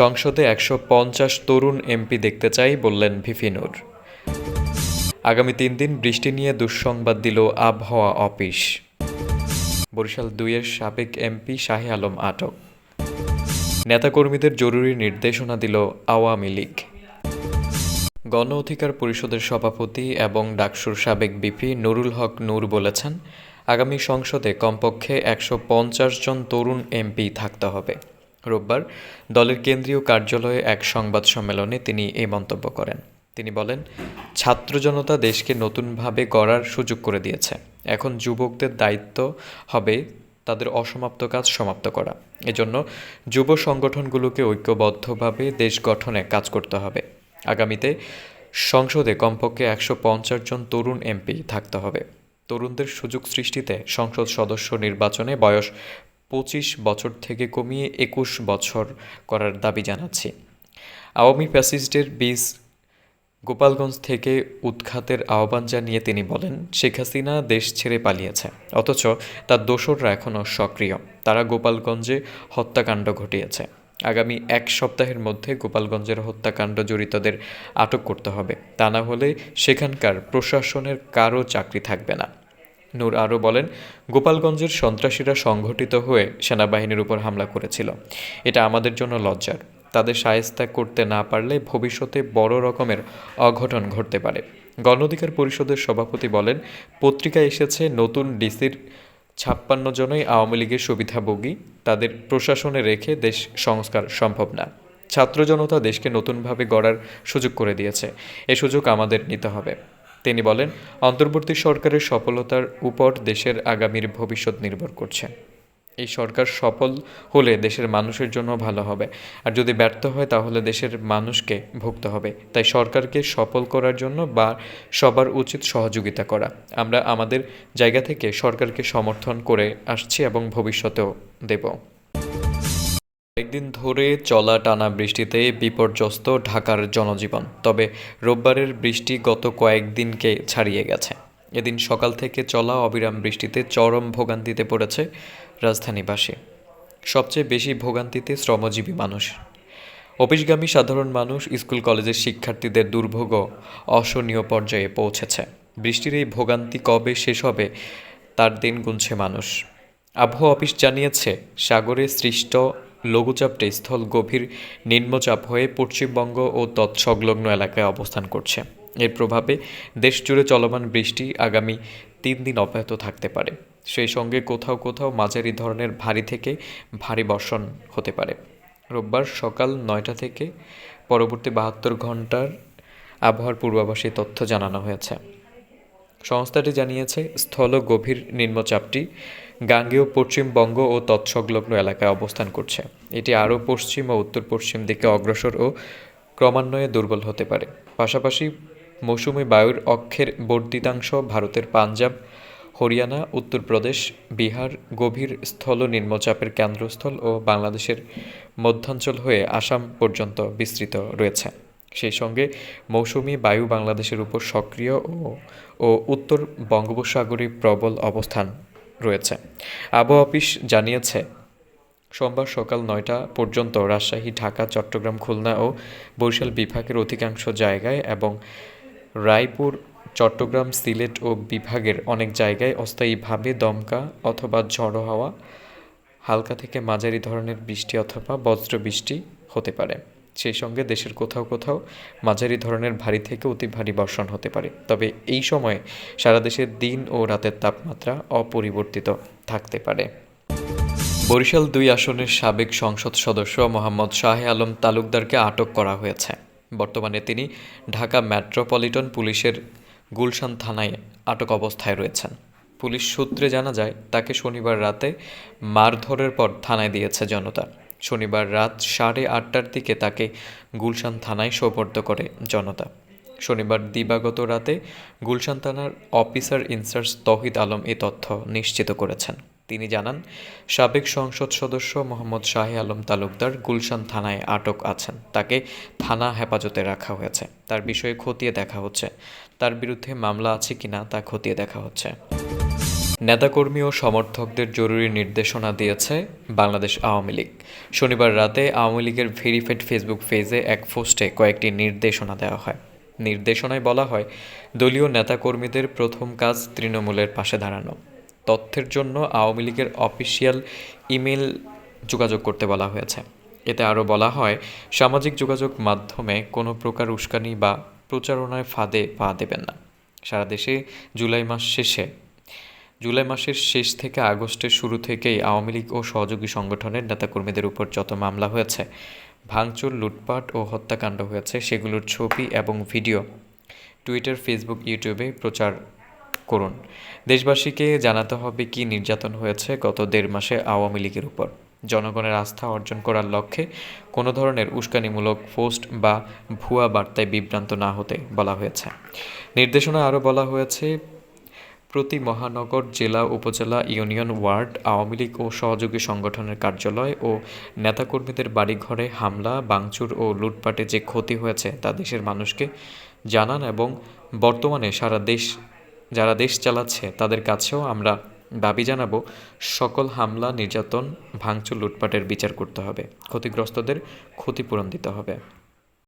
সংসদে একশো পঞ্চাশ তরুণ এমপি দেখতে চাই বললেন ভিফিনুর। আগামী তিন দিন বৃষ্টি নিয়ে দুঃসংবাদ দিল আবহাওয়া অফিস। বরিশাল দুইয়ের সাবেক এমপি শাহে আলম আটক। নেতাকর্মীদের জরুরি নির্দেশনা দিল আওয়ামী লীগ। গণ অধিকার পরিষদের সভাপতি এবং ডাকসুর সাবেক বিপি নুরুল হক নূর বলেছেন, আগামী সংসদে কমপক্ষে একশো পঞ্চাশ জন তরুণ এমপি থাকতে হবে। রোববার দলের কেন্দ্রীয় কার্যালয়ে এক সংবাদ সম্মেলনে তিনি এই মন্তব্য করেন। তিনি বলেন, ছাত্র জনতা দেশকে নতুনভাবে গড়ার সুযোগ করে দিয়েছে। এখন যুবকদের দায়িত্ব হবে তাদের অসমাপ্ত কাজ সমাপ্ত করা। এজন্য যুব সংগঠনগুলোকে ঐক্যবদ্ধভাবে দেশ গঠনে কাজ করতে হবে। আগামীতে সংসদে কমপক্ষে একশো পঞ্চাশ জন তরুণ এমপি থাকতে হবে। তরুণদের সুযোগ সৃষ্টিতে সংসদ সদস্য নির্বাচনে বয়স পঁচিশ বছর থেকে কমিয়ে একুশ বছর করার দাবি জানাচ্ছি। আওয়ামী ফ্যাসিস্টের বীজ গোপালগঞ্জ থেকে উৎখাতের আহ্বান জানিয়ে তিনি বলেন, শেখ হাসিনা দেশ ছেড়ে পালিয়েছে, অথচ তার দোসররা এখনও সক্রিয়। তারা গোপালগঞ্জে হত্যাকাণ্ড ঘটিয়েছে। আগামী এক সপ্তাহের মধ্যে গোপালগঞ্জের হত্যাকাণ্ড জড়িতদের আটক করতে হবে। তা না হলে সেখানকার প্রশাসনের কারও চাকরি থাকবে না। নূর আরও বলেন, গোপালগঞ্জের সন্ত্রাসীরা সংঘটিত হয়ে সেনাবাহিনীর উপর হামলা করেছিল। এটা আমাদের জন্য লজ্জার। তাদের সায়স্তা করতে না পারলে ভবিষ্যতে বড় রকমের অঘটন ঘটতে পারে। গণ অধিকার পরিষদের সভাপতি বলেন, পত্রিকায় এসেছে নতুন ডিসির ছাপ্পান্ন জনই আওয়ামী লীগের সুবিধাভোগী। তাদের প্রশাসনে রেখে দেশ সংস্কার সম্ভব না। ছাত্র জনতা দেশকে নতুনভাবে গড়ার সুযোগ করে দিয়েছে। এ সুযোগ আমাদের নিতে হবে। তিনি বলেন, অন্তর্বর্তী সরকারের সফলতার উপর দেশের আগামীর ভবিষ্যৎ নির্ভর করছে। এই সরকার সফল হলে দেশের মানুষের জন্য ভালো হবে। আর যদি ব্যর্থ হয়, তাহলে দেশের মানুষকে ভুগতে হবে। তাই সরকারকে সফল করার জন্য বা সবার উচিত সহযোগিতা করা। আমরা আমাদের জায়গা থেকে সরকারকে সমর্থন করে আসছি এবং ভবিষ্যতেও দেব। কয়েকদিন ধরে চলা টানা বৃষ্টিতে বিপর্যস্ত ঢাকার জনজীবন, তবে রোববারের বৃষ্টি গত কয়েকদিনকে ছাড়িয়ে গেছে। এদিন সকাল থেকে চলা অবিরাম বৃষ্টিতে চরম ভোগান্তিতে পড়েছে রাজধানীবাসী। সবচেয়ে বেশি ভোগান্তিতে শ্রমজীবী মানুষ। অফিসগামী সাধারণ মানুষ, স্কুল কলেজের শিক্ষার্থীদের দুর্ভোগও অসহনীয় পর্যায়ে পৌঁছেছে। বৃষ্টির এই ভোগান্তি কবে শেষ হবে, তার দিন গুনছে মানুষ। আবহাওয়া অফিস জানিয়েছে, সাগরে সৃষ্ট লঘুচাপটি স্থল গভীর নিম্নচাপ হয়ে পশ্চিমবঙ্গ ও তৎসংলগ্ন এলাকায় অবস্থান করছে। এর প্রভাবে দেশজুড়ে চলমান বৃষ্টি আগামী তিন দিন অব্যাহত থাকতে পারে। সেই সঙ্গে কোথাও কোথাও মাঝারি ধরনের ভারী থেকে ভারী বর্ষণ হতে পারে। রোববার সকাল নয়টা থেকে পরবর্তী বাহাত্তর ঘণ্টার আবহাওয়ার পূর্বাভাসে তথ্য জানানো হয়েছে। সংস্থাটি জানিয়েছে, স্থল গভীর নিম্নচাপটি গাঙ্গেয় পশ্চিমবঙ্গ ও তৎসংলগ্ন এলাকায় অবস্থান করছে। এটি আরও পশ্চিম ও উত্তর পশ্চিম দিকে অগ্রসর ও ক্রমান্বয়ে দুর্বল হতে পারে। পাশাপাশি মৌসুমি বায়ুর অক্ষের বর্ধিতাংশ ভারতের পাঞ্জাব, হরিয়ানা, উত্তরপ্রদেশ, বিহার গভীর স্থল নিম্নচাপের কেন্দ্রস্থল ও বাংলাদেশের মধ্যাঞ্চল হয়ে আসাম পর্যন্ত বিস্তৃত রয়েছে। সেই সঙ্গে মৌসুমি বায়ু বাংলাদেশের উপর সক্রিয় ও উত্তর বঙ্গোপসাগরে প্রবল অবস্থান রয়েছে। আবহাওয়া অফিস জানিয়েছে, সোমবার সকাল নয়টা পর্যন্ত রাজশাহী, ঢাকা, চট্টগ্রাম, খুলনা ও বরিশাল বিভাগের অধিকাংশ জায়গায় এবং রায়পুর, চট্টগ্রাম, সিলেট ও বিভাগের অনেক জায়গায় অস্থায়ীভাবে দমকা অথবা ঝড়ো হাওয়া, হালকা থেকে মাঝারি ধরনের বৃষ্টি অথবা বজ্র বৃষ্টি হতে পারে। সেই সঙ্গে দেশের কোথাও কোথাও মাঝারি ধরনের ভারী থেকে অতি ভারী বর্ষণ হতে পারে। তবে এই সময়ে সারা দেশের দিন ও রাতের তাপমাত্রা অপরিবর্তিত থাকতে পারে। বরিশাল দুই আসনের সাবেক সংসদ সদস্য মোহাম্মদ শাহে আলম তালুকদারকে আটক করা হয়েছে। বর্তমানে তিনি ঢাকা মেট্রোপলিটন পুলিশের গুলশান থানায় আটক অবস্থায় রয়েছেন। পুলিশ সূত্রে জানা যায়, তাকে শনিবার রাতে মারধরের পর থানায় দিয়েছে জনতা। শনিবার রাত সাড়ে আটটার দিকে তাকে গুলশান থানায় সোপর্দ করে জনতা। শনিবার দিবাগত রাতে গুলশান থানার officer in charge Tohid Alam এ তথ্য নিশ্চিত করেছেন। তিনি জানান, সাবেক সংসদ সদস্য মোহাম্মদ শাহে আলম তালুকদার গুলশান থানায় আটক আছেন। তাকে থানা হেফাজতে রাখা হয়েছে। তার বিষয়ে খতিয়ে দেখা হচ্ছে। তার বিরুদ্ধে মামলা আছে কিনা তা খতিয়ে দেখা হচ্ছে। নেতাকর্মী ও সমর্থকদের জরুরি নির্দেশনা দিয়েছে বাংলাদেশ আওয়ামী লীগ। শনিবার রাতে আওয়ামী লীগের ভেরিফাইড ফেসবুক পেজে এক পোস্টে কয়েকটি নির্দেশনা দেওয়া হয়। নির্দেশনায় বলা হয়, দলীয় নেতাকর্মীদের প্রথম কাজ তৃণমূলের পাশে দাঁড়ানো। তথ্যের জন্য আওয়ামী লীগের অফিসিয়াল ইমেল যোগাযোগ করতে বলা হয়েছে। এতে আরও বলা হয়, সামাজিক যোগাযোগ মাধ্যমে কোনো প্রকার উস্কানি বা প্রচারণায় ফাঁদে পা দেবেন না। সারা দেশে জুলাই মাস শেষে জুলাই মাসের শেষ থেকে আগস্টের শুরু থেকেই আওয়ামী লীগ ও সহযোগী সংগঠনের নেতাকর্মীদের উপর যত মামলা হয়েছে, ভাঙচুর, লুটপাট ও হত্যাকাণ্ড হয়েছে, সেগুলোর ছবি এবং ভিডিও টুইটার, ফেসবুক, ইউটিউবে প্রচার করুন। দেশবাসীকে জানাতে হবে কি নির্যাতন হয়েছে গত দেড় মাসে আওয়ামী লীগের উপর। জনগণের আস্থা অর্জন করার লক্ষ্যে কোনো ধরনের উস্কানিমূলক পোস্ট বা ভুয়া বার্তায় বিভ্রান্ত না হতে বলা হয়েছে। নির্দেশনা আরও বলা হয়েছে প্রতি মহানগর, জেলা, উপজেলা, ইউনিয়ন, ওয়ার্ড, আওয়ামী লীগ ও সহযোগী সংগঠনের কার্যালয় ও নেতাকর্মীদের বাড়িঘরে হামলা, ভাঙচুর ও লুটপাটে যে ক্ষতি হয়েছে তা দেশের মানুষকে জানান এবং বর্তমানে সারা দেশ, যারা দেশ চালাচ্ছে তাদের কাছেও আমরা দাবি জানাব, সকল হামলা, নির্যাতন, ভাঙচুর, লুটপাটের বিচার করতে হবে। ক্ষতিগ্রস্তদের ক্ষতিপূরণ দিতে হবে।